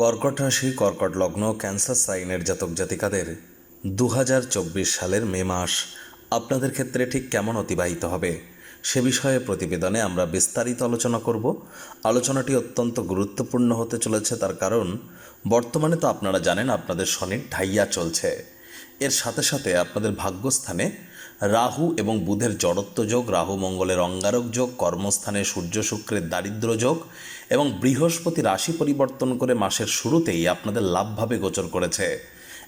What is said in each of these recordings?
কর্কট রাশি, কর্কট লগ্ন, ক্যান্সার সাইনের জাতক জাতিকাদের দু হাজার চব্বিশ সালের মে মাস আপনাদের ক্ষেত্রে ঠিক কেমন অতিবাহিত হবে? সে বিষয়ে প্রতিবেদনে আমরা বিস্তারিত আলোচনা করব। আলোচনাটি অত্যন্ত গুরুত্বপূর্ণ হতে চলেছে তার কারণ, বর্তমানে তো আপনারা জানেন আপনাদের শনির ঢাইয়া চলছে। এর সাথে সাথে আপনাদের ভাগ্যস্থানে রাহু এবং বুধের জড়ত্ব যোগ, রাহু মঙ্গলের অঙ্গারক যোগ, কর্মস্থানে সূর্য শুক্রের দারিদ্র যোগ এবং বৃহস্পতি রাশি পরিবর্তন করে মাসের শুরুতেই আপনাদের লাভভাবে গোচর করেছে।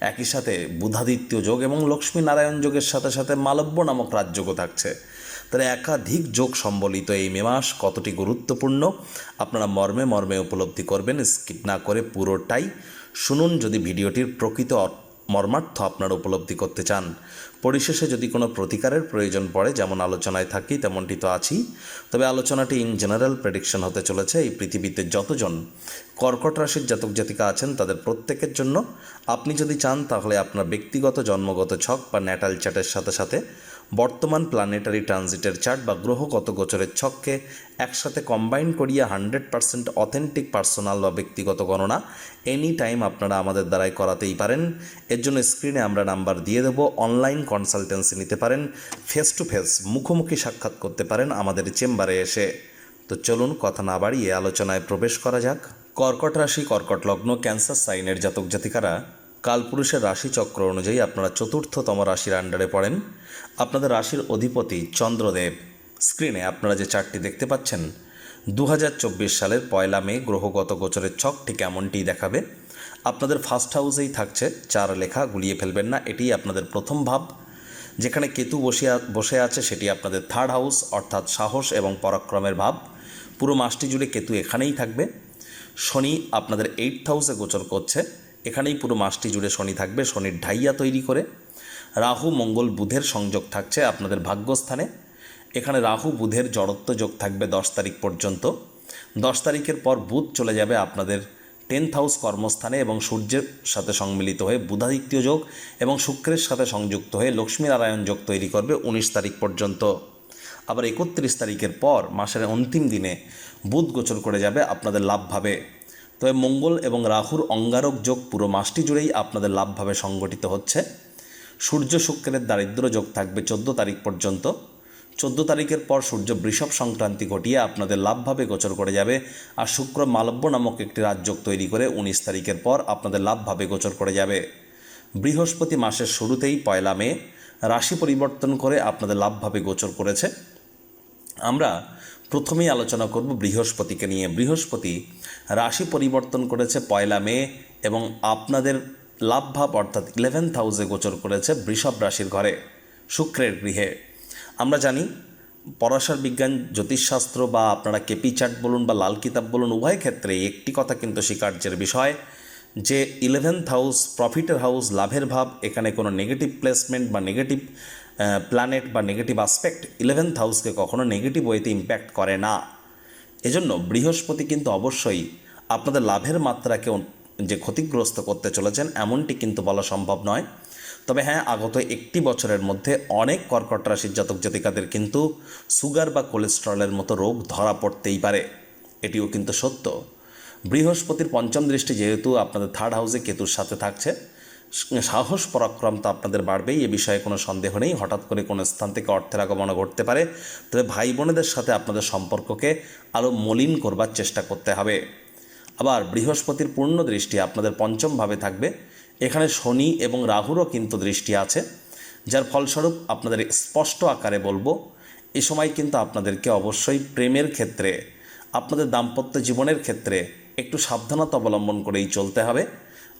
একই সাথে বুধাদিত্য যোগ এবং লক্ষ্মী নারায়ণ যোগের সাথে সাথে মালব্য নামক রাজযোগও থাকছে। তাহলে একাধিক যোগ সম্বলিত এই মে মাস কতটি গুরুত্বপূর্ণ আপনারা মর্মে মর্মে উপলব্ধি করবেন। স্কিপ না করে পুরোটাই শুনুন। যদি ভিডিওটির প্রকৃত মর্মার্থ আপনারা উপলব্ধি করতে চান। পরিশেষে যদি কোনো প্রতিকারের প্রয়োজন পড়ে, যেমন আলোচনায় থাকি, তেমনটি তো আছি তবে আলোচনাটি ইন জেনারেল প্রেডিকশন হতে চলেছে। এই পৃথিবীতে যতজন কর্কট রাশির জাতক জাতিকা আছেন, তাদের প্রত্যেকের জন্য আপনি যদি চান, তাহলে আপনার ব্যক্তিগত, জন্মগত ছক বা ন্যাটাল চ্যাটের সাথে সাথে বর্তমান প্ল্যানেটারি ট্রানজিটের চার্ট বা গ্রহগত গোচরের ছককে একসাথে কম্বাইন করিয়ে হান্ড্রেড পার্সেন্ট অথেন্টিক পার্সোনাল বা ব্যক্তিগত গণনা এনি টাইম আপনারা আমাদের দ্বারাই করাতেই পারেন। এর জন্য স্ক্রিনে আমরা নাম্বার দিয়ে দেব অনলাইন কনসালটেন্সি নিতে পারেন ফেস টু ফেস মুখোমুখি সাক্ষাৎ করতে পারেন আমাদের চেম্বারে এসে। তো চলুন কথা না বাড়িয়ে আলোচনায় প্রবেশ করা যাক। কর্কট রাশি, কর্কট লগ্ন ক্যান্সার সাইনের জাতক জাতিকারা কালপুরুষের রাশি চক্র অনুযায়ী আপনারা চতুর্থতম রাশির আন্ডারে পড়েন। আপনাদের রাশির অধিপতি চন্দ্রদেব। স্ক্রিনে আপনারা যে চারটি দেখতে পাচ্ছেন দু হাজার চব্বিশ সালের পয়লা মে গ্রহগত গোচরের ছক ঠিক এমনটিই দেখাবে? আপনাদের ফার্স্ট হাউসেই থাকছে, চার লেখা গুলিয়ে ফেলবেন না এটি আপনাদের প্রথম ভাব। যেখানে কেতু বসে বসে আছে, সেটি আপনাদের থার্ড হাউস অর্থাৎ সাহস এবং পরাক্রমের ভাব। পুরো মাসটি জুড়ে কেতু এখানেই থাকবে। শনি আপনাদের এইট হাউসে গোচর করছে এখানেই পুরো মাসটি জুড়ে শনি থাকবে, শনির ঢাইয়া তৈরি করে। রাহু, মঙ্গল, বুধের সংযোগ থাকছে আপনাদের ভাগ্যস্থানে। এখানে রাহু, বুধের জড়ত্ব যোগ থাকবে দশ তারিখ পর্যন্ত। দশ তারিখের পর বুধ চলে যাবে আপনাদের টেন্থ হাউস কর্মস্থানে এবং সূর্যের সাথে সম্মিলিত হয়ে বুধাদিত্য যোগ এবং শুক্রের সাথে সংযুক্ত হয়ে লক্ষ্মীনারায়ণ যোগ তৈরি করবে উনিশ তারিখ পর্যন্ত। আবার একত্রিশ তারিখের পর মাসের অন্তিম দিনে বুধ গোচর করে যাবে আপনাদের লাভভাবে। তবে মঙ্গল এবং রাহুর অঙ্গারক যোগ পুরো মাসটি জুড়েই আপনাদের লাভভাবে সংগঠিত হচ্ছে। সূর্য শুক্রের দারিদ্র যোগ থাকবে চোদ্দ তারিখ পর্যন্ত। চোদ্দ তারিখের পর সূর্য বৃষভ সংক্রান্তি ঘটিয়ে আপনাদের লাভভাবে গোচর করে যাবে আর শুক্র মালব্য নামক একটি রাজযোগ তৈরি করে উনিশ তারিখের পর আপনাদের লাভভাবে গোচর করে যাবে। বৃহস্পতি মাসের শুরুতেই পয়লা মে রাশি পরিবর্তন করে আপনাদের লাভভাবে গোচর করেছে। আমরা প্রথমেই আলোচনা করব বৃহস্পতিকে নিয়ে। বৃহস্পতি রাশি পরিবর্তন করেছে পয়লা মে এবং আপনাদের লাভভাব অর্থাৎ ইলেভেন্থ হাউসে গোচর করেছে বৃষভ রাশির ঘরে, শুক্রের গৃহে। আমরা জানি পরাশর বিজ্ঞান, জ্যোতিষশাস্ত্র বা আপনারা কেপি চার্ট বলুন বা লাল কিতাব বলুন, উভয় ক্ষেত্রে একটি কথা কিন্তু স্বীকার্যের বিষয় যে ইলেভেন্থ হাউস প্রফিটের হাউস লাভের ভাব, এখানে কোনো নেগেটিভ প্লেসমেন্ট বা নেগেটিভ প্ল্যানেট বা নেগেটিভ আসপেক্ট ইলেভেন্থ হাউসকে কখনো নেগেটিভ ওয়েতে ইম্প্যাক্ট করে না। এজন্য বৃহস্পতি কিন্তু অবশ্যই আপনাদের লাভের মাত্রাকে যে ক্ষতিগ্রস্ত করতে চলেছেন, এমনটি কিন্তু বলা সম্ভব নয়। তবে হ্যাঁ আগত একটি বছরের মধ্যে অনেক কর্কট রাশির জাতক জাতিকাদের কিন্তু সুগার বা কোলেস্ট্রলের মতো রোগ ধরা পড়তেই পারে। এটিও কিন্তু সত্য। বৃহস্পতির পঞ্চম দৃষ্টি যেহেতু আপনাদের থার্ড হাউসে কেতুর সাথে থাকছে সাহস পরাক্রম তো আপনাদের বাড়বেই, এ বিষয়ে কোনো সন্দেহ নেই। হঠাৎ করে কোনো স্থান থেকে অর্থের আগমন ঘটতে পারে। তবে ভাই বোনেদের সাথে আপনাদের সম্পর্ককে আরও মলিন করবার চেষ্টা করতে হবে। আবার বৃহস্পতির পূর্ণ দৃষ্টি আপনাদের পঞ্চমভাবে থাকবে। এখানে শনি এবং রাহুরও কিন্তু দৃষ্টি আছে, যার ফলস্বরূপ আপনাদের স্পষ্ট আকারে বলব, এ সময় কিন্তু আপনাদেরকে অবশ্যই প্রেমের ক্ষেত্রে, আপনাদের দাম্পত্য জীবনের ক্ষেত্রে একটু সাবধানতা অবলম্বন করেই চলতে হবে।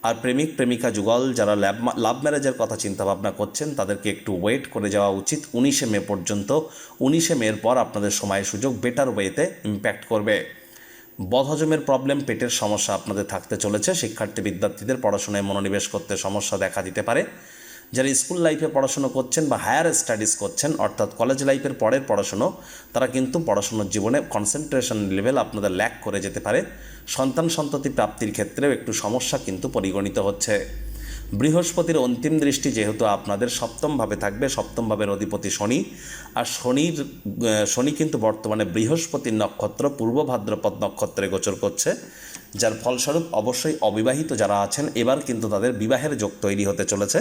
আর প্রেমিক, প্রেমিকা যুগল যারা ল্যাব লাভ ম্যারেজের কথা চিন্তা ভাবনা করছেন, তাদেরকে একটু ওয়েট করে যাওয়া উচিত। উনিশে মে পর্যন্ত, উনিশে মের পর আপনাদের সময় সুযোগ বেটার ওয়েতে ইম্প্যাক্ট করবে। বদহজমের প্রবলেম পেটের সমস্যা আপনাদের থাকতে চলেছে। শিক্ষার্থী, বিদ্যার্থীদের পড়াশোনায় মনোনিবেশ করতে সমস্যা দেখা দিতে পারে। যারা স্কুল লাইফে পড়াশুনো করছেন বা হায়ার স্টাডিজ করছেন, অর্থাৎ কলেজ লাইফের পরের পড়াশুনো, তারা কিন্তু পড়াশুনোর জীবনে কনসেন্ট্রেশন লেভেল আপনাদের ল্যাক করে যেতে পারে। সন্তান সন্ততি প্রাপ্তির ক্ষেত্রেও একটু সমস্যা কিন্তু পরিগণিত হচ্ছে। বৃহস্পতির অন্তিম দৃষ্টি যেহেতু আপনাদের সপ্তমভাবে থাকবে, সপ্তমভাবের অধিপতি শনি, আর শনির শনি কিন্তু বর্তমানে বৃহস্পতির নক্ষত্র, পূর্ব ভাদ্রপদ নক্ষত্রে গোচর করছে, যার ফলস্বরূপ অবশ্যই অবিবাহিত যারা আছেন, এবার কিন্তু তাদের বিবাহের যোগ তৈরি হতে চলেছে।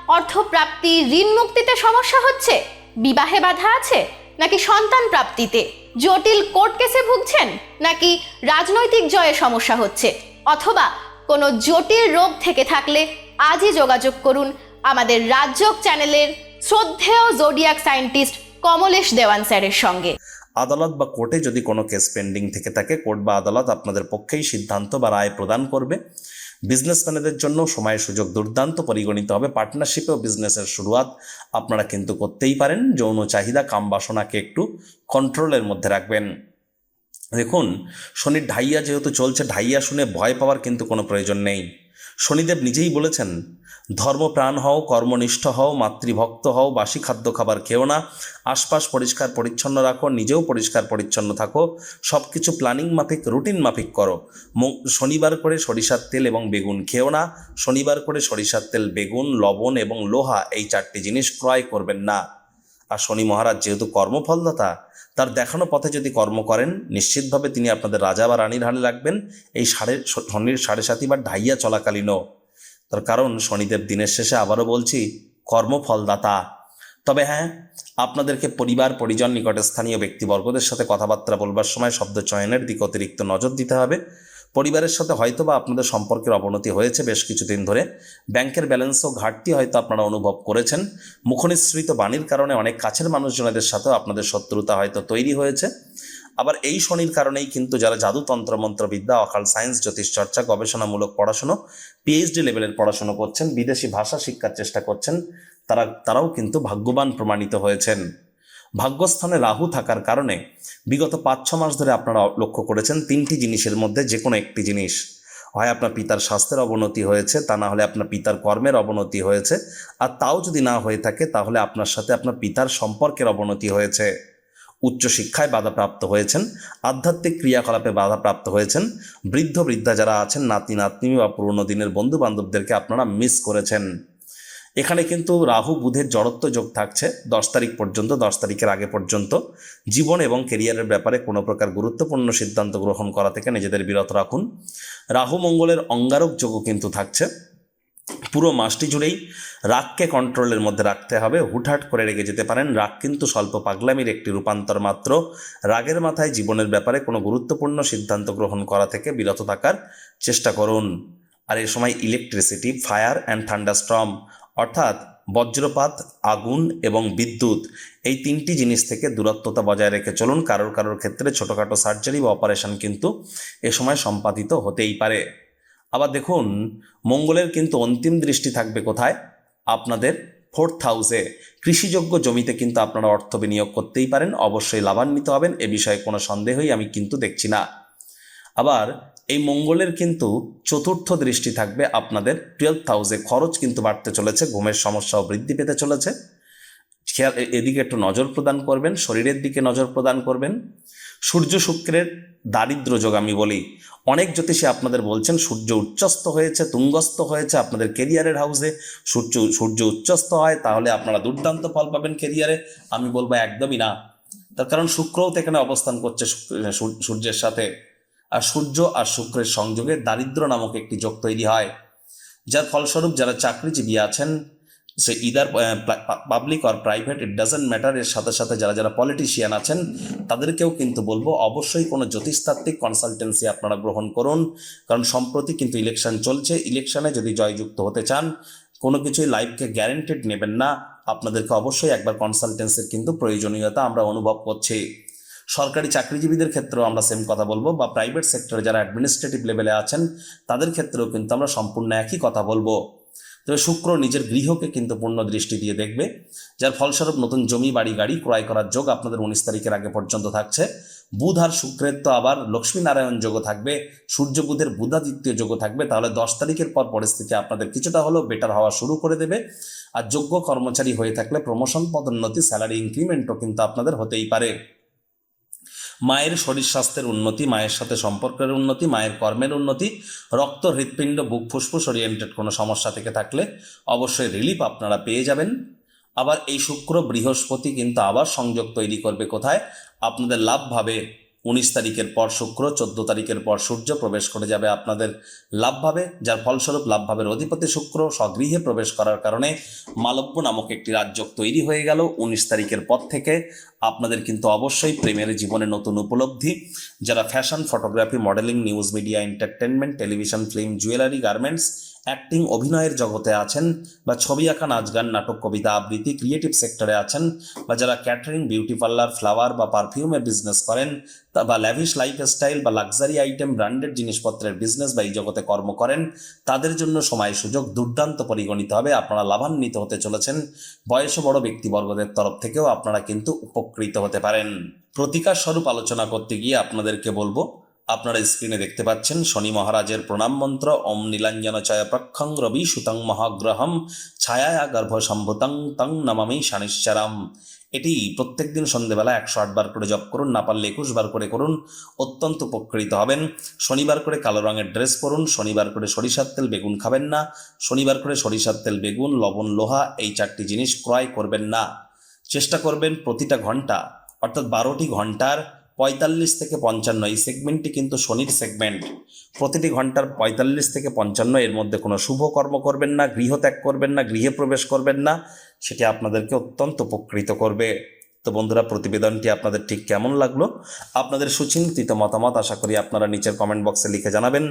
অর্থপ্রাপ্তি, ঋণ মুক্তিতে সমস্যা হচ্ছে? বিবাহে বাধা আছে? নাকি সন্তান প্রাপ্তিতে? জটিল কোর্ট কেসে ভুগছেন? নাকি রাজনৈতিক জয়ে সমস্যা হচ্ছে? অথবা কোনো জটিল রোগ থেকে থাকলে আজই যোগাযোগ করুন আমাদের রাজ্যক চ্যানেলের শ্রদ্ধেয় জোডিয়াক সায়েন্টিস্ট কমলেশ দেওয়ান স্যারের সঙ্গে। আদালত বা কোর্টে যদি কোনো কেস পেন্ডিং থেকে থাকে, কোর্ট বা আদালত আপনাদের পক্ষেই সিদ্ধান্ত বা রায় প্রদান করবে। বিজনেসম্যানেদের জন্য সময় সুযোগ দুর্দান্ত পরিগণিত হবে। পার্টনারশিপেও বিজনেসের শুরুয়াত আপনারা কিন্তু করতেই পারেন। যৌন চাহিদা, কাম বাসনাকে একটু কন্ট্রোলের মধ্যে রাখবেন। দেখুন, শনির ঢাইয়া যেহেতু চলছে, ঢাইয়া শুনে ভয় পাওয়ার কিন্তু কোনো প্রয়োজন নেই। শনিদেব নিজেই বলেছেন ধর্মপ্রাণ হও, কর্মনিষ্ঠ হও, মাতৃভক্ত হও, বাসি খাদ্য খাবার খেও না, আশপাশ পরিষ্কার পরিচ্ছন্ন রাখো, নিজেও পরিষ্কার পরিচ্ছন্ন থাকো সব কিছু প্ল্যানিং মাফিক, রুটিন মাফিক করো। শনিবার করে সরিষার তেল এবং বেগুন খেও না, শনিবার করে সরিষার তেল, বেগুন, লবণ এবং লোহা এই চারটি জিনিস ক্রয় করবেন না। আর শনি মহারাজ যেহেতু কর্মফলদাতা তার দেখানো পথে যদি কর্ম করেন, নিশ্চিতভাবে তিনি আপনাদের রাজা বা রানীর হালে রাখবেন। এই সাড়ে শনির সাড়ে সাথী বা ঢাইয়া চলাকালীনও। তার কারণ শনিদেব দিনের শেষে আবারও বলছি কর্মফলদাতা তবে হ্যাঁ আপনাদেরকে পরিবার, পরিজন নিকটে স্থানীয় ব্যক্তিবর্গদের সাথে কথাবার্তা বলবার সময় শব্দ চয়নের দিকে অতিরিক্ত নজর দিতে হবে। পরিবারের সাথে হয়তো বা আপনাদের সম্পর্কের অবনতি হয়েছে বেশ কিছুদিন ধরে। ব্যাংকের ব্যালেন্সও ঘাটতি হয়তো আপনারা অনুভব করেছেন। মুখনিসৃত বাণীর কারণে অনেক কাছের মানুষজনদের সাথেও আপনাদের শত্রুতা হয়তো তৈরি হয়েছে। আবার এই শনির কারণেই কিন্তু যারা জাদুতন্ত্র মন্ত্রবিদ্যা, অকাল সায়েন্স, জ্যোতিষ চর্চা, গবেষণামূলক পড়াশুনো পিএইচডি লেভেলের পড়াশুনো করছেন, বিদেশি ভাষা শিক্ষার চেষ্টা করছেন, তারা, তারাও কিন্তু ভাগ্যবান প্রমাণিত হয়েছেন। ভাগ্যস্থানে রাহু থাকার কারণে বিগত পাঁচ, ছ মাস ধরে আপনারা লক্ষ্য করেছেন তিনটি জিনিসের মধ্যে যে কোনো একটি জিনিস। হয় আপনার পিতার স্বাস্থ্যের অবনতি হয়েছে, তা না হলে আপনার পিতার কর্মের অবনতি হয়েছে, আর তাও যদি না হয়ে থাকে তাহলে আপনার সাথে আপনার পিতার সম্পর্কের অবনতি হয়েছে। উচ্চশিক্ষায় বাধাপ্রাপ্ত হয়েছেন, আধ্যাত্মিক ক্রিয়াকলাপে বাধাপ্রাপ্ত হয়েছেন, বৃদ্ধ বৃদ্ধা যারা আছেন নাতি নাতনি বা পুরনো দিনের বন্ধু বান্ধবদেরকে আপনারা মিস করেছেন। এখানে কিন্তু রাহু, বুধের জড়ত্ব যোগ থাকছে। দশ তারিখ পর্যন্ত, দশ তারিখের আগে পর্যন্ত। জীবন এবং কেরিয়ারের ব্যাপারে কোনো প্রকার গুরুত্বপূর্ণ সিদ্ধান্ত গ্রহণ করা থেকে নিজেদের বিরত রাখুন। রাহু, মঙ্গলের অঙ্গারক যোগও কিন্তু থাকছে। পুরো মাসটি জুড়েই রাগকে কন্ট্রোলের মধ্যে রাখতে হবে। হুটহাট করে রেগে যেতে পারেন। রাগ কিন্তু স্বল্প পাগলামির একটি রূপান্তর মাত্র। রাগের মাথায় জীবনের ব্যাপারে কোনো গুরুত্বপূর্ণ সিদ্ধান্ত গ্রহণ করা থেকে বিরত থাকার চেষ্টা করুন। আর এ সময় ইলেকট্রিসিটি ফায়ার অ্যান্ড থান্ডারস্ট্রম অর্থাৎ বজ্রপাত, আগুন এবং বিদ্যুৎ এই তিনটি জিনিস থেকে দূরত্বতা বজায় রেখে চলুন কারোর কারোর ক্ষেত্রে ছোটোখাটো সার্জারি বা অপারেশন কিন্তু এ সময় সম্পাদিত হতেই পারে। আবার দেখুন, মঙ্গলের কিন্তু অন্তিম দৃষ্টি থাকবে কোথায়? আপনাদের ফোর্থ হাউসে কৃষিযোগ্য জমিতে কিন্তু আপনারা অর্থ বিনিয়োগ করতেই পারেন, অবশ্যই লাভান্বিত হবেন, এ বিষয়ে কোনো সন্দেহই আমি কিন্তু দেখছি না। আবার এই মঙ্গলের কিন্তু চতুর্থ দৃষ্টি থাকবে আপনাদের টুয়েলভ হাউসে খরচ কিন্তু বাড়তে চলেছে, ঘুমের সমস্যাও বৃদ্ধি পেতে চলেছে। খেয়াল এদিকে একটু নজর প্রদান করবেন, শরীরের দিকে নজর প্রদান করবেন। সূর্য শুক্রের দারিদ্র যোগ আমি বলি, অনেক জ্যোতিষী আপনাদের বলছেন, সূর্য উচ্চস্ত হয়েছে তুঙ্গস্ত হয়েছে আপনাদের কেরিয়ারের হাউসে সূর্য সূর্য উচ্চস্ত হয়, তাহলে আপনারা দুর্দান্ত ফল পাবেন কেরিয়ারে আমি বলব একদমই না। তার কারণ শুক্রও তো এখানে অবস্থান করছে সূর্যের সাথে। আর সূর্য আর শুক্রের সংযোগে দারিদ্র নামক একটি যোগ তৈরি হয়। যার ফলস্বরূপ যারা চাকরিজীবী আছেন, সে either public or private it doesn't matter এর সাথে সাথে যারা যারা পলিটিশিয়ান আছেন, তাদেরকেও কিন্তু বলব, অবশ্যই কোনো জ্যোতিষতাত্ত্বিক কনসালটেন্সি আপনারা গ্রহণ করুন। কারণ সম্প্রতি কিন্তু ইলেকশন চলছে ইলেকশনে যদি জয়যুক্ত হতে চান, কোনো কিছুই লাইফকে গ্যারেন্টেড নেবেন না। আপনাদেরকে অবশ্যই একবার কনসালটেন্সির কিন্তু প্রয়োজনীয়তা আমরা অনুভব করছি। সরকারি চাকরিজীবীদের ক্ষেত্রেও আমরা সেম কথা বলব বা প্রাইভেট সেক্টরে যারা অ্যাডমিনিস্ট্রেটিভ লেভেলে আছেন, তাদের ক্ষেত্রেও কিন্তু আমরা সম্পূর্ণ একই কথা বলব। তবে শুক্র নিজের গৃহকে কিন্তু পূর্ণ দৃষ্টি দিয়ে দেখবে, যার ফলস্বরূপ নতুন জমি, বাড়ি, গাড়ি ক্রয় করার যোগ আপনাদের উনিশ তারিখের আগে পর্যন্ত থাকছে। বুধ আর শুক্রের তো আবার লক্ষ্মীনারায়ণ যোগও থাকবে, সূর্য বুধের বুধাদিত্য যোগও থাকবে, তাহলে দশ তারিখের পর পরিস্থিতি আপনাদের কিছুটা হলেও বেটার হওয়া শুরু করে দেবে। আর যোগ্য কর্মচারী হয়ে থাকলে প্রমোশন পদোন্নতি স্যালারি ইনক্রিমেন্টও কিন্তু আপনাদের হতেই পারে। মায়ের শরীর স্বাস্থ্যের উন্নতি, মায়ের সাথে সম্পর্কের উন্নতি, মায়ের কর্মের উন্নতি, রক্ত, হৃৎপিণ্ড, বুক ফুসফুস ওরিয়েন্টেড কোনো সমস্যা থেকে থাকলে অবশ্যই রিলিফ আপনারা পেয়ে যাবেন। আবার এই শুক্র বৃহস্পতি কিন্তু আবার সংযোগ তৈরি করবে কোথায়? আপনাদের লাভভাবে উনিশ তারিখের পর শুক্র, চোদ্দ তারিখের পর সূর্য প্রবেশ করে যাবে আপনাদের লাভভাবে, যার ফলস্বরূপ লাভভাবের অধিপতি শুক্র স্বগৃহে প্রবেশ করার কারণে মালব্য নামক একটি রাজ্য তৈরি হয়ে গেল। উনিশ তারিখের পর থেকে আপনাদের কিন্তু অবশ্যই প্রেমের জীবনে নতুন উপলব্ধি। যারা fashion photography modeling news media entertainment television film jewellery garments acting অভিনয়ের জগতে আছেন বা ছবি আঁকা, নাচ গান, নাটক, কবিতা আবৃত্তি ক্রিয়েটিভ সেক্টরে আছেন বা যারা ক্যাটারিং বিউটি পার্লার ফ্লাওয়ার বা পারফিউমের বিজনেস করেন তা বা ল্যাভিশ লাইফস্টাইল বা লাক্সারি আইটেম ব্র্যান্ডেড জিনিসপত্রের বিজনেস বা এই জগতে কর্ম করেন, তাদের জন্য সময়, সুযোগ দুর্দান্ত পরিগণিত হবে। আপনারা লাভান্বিত হতে চলেছেন। বয়সে বড় ব্যক্তিবর্গদের তরফ থেকেও আপনারা কিন্তু উপকৃত হতে পারেন। প্রতিকার স্বরূপ আলোচনা করতে গিয়ে আপনাদেরকে বলব আপনারা স্ক্রিনে দেখতে পাচ্ছেন শনি মহারাজের প্রণাম মন্ত্র, ওম নীলাঞ্জন চয় প্রক্ষং রবি সুতং মহাগ্রহম ছায়া গর্ভ সম্ভুতং তং নমামি শানিশ্চারাম। এটি প্রত্যেকদিন সন্ধেবেলা একশো আটবার করে জপ করুন, না পারলে একুশ বার করে করুন, অত্যন্ত উপকৃত হবেন। শনিবার করে কালো রঙের ড্রেস পরুন, শনিবার করে সরিষার তেল বেগুন খাবেন না, শনিবার করে সরিষার তেল বেগুন, লবণ, লোহা এই চারটি জিনিস ক্রয় করবেন না। চেষ্টা করবেন প্রতিটা ঘণ্টা, অর্থাৎ বারোটি ঘণ্টার পঁয়তাল্লিশ থেকে পঞ্চান্ন। এই সেগমেন্টটি কিন্তু শনির সেগমেন্ট প্রতিটি ঘণ্টার পঁয়তাল্লিশ থেকে পঞ্চান্ন, এর মধ্যে কোনো শুভ কর্ম করবেন না, গৃহত্যাগ করবেন না, গৃহে প্রবেশ করবেন না, সেটি আপনাদেরকে অত্যন্ত উপকৃত করবে। তো বন্ধুরা, প্রতিবেদনটি আপনাদের ঠিক কেমন লাগল? আপনাদের সুচিন্তিত মতামত আশা করি আপনারা নিচের কমেন্ট বক্সে লিখে জানাবেন।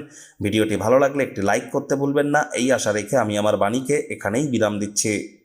ভিডিওটি ভালো লাগলে একটি লাইক করতে ভুলবেন না। এই আশা রেখে আমি আমার বাণীকে এখানেই বিরাম দিচ্ছি।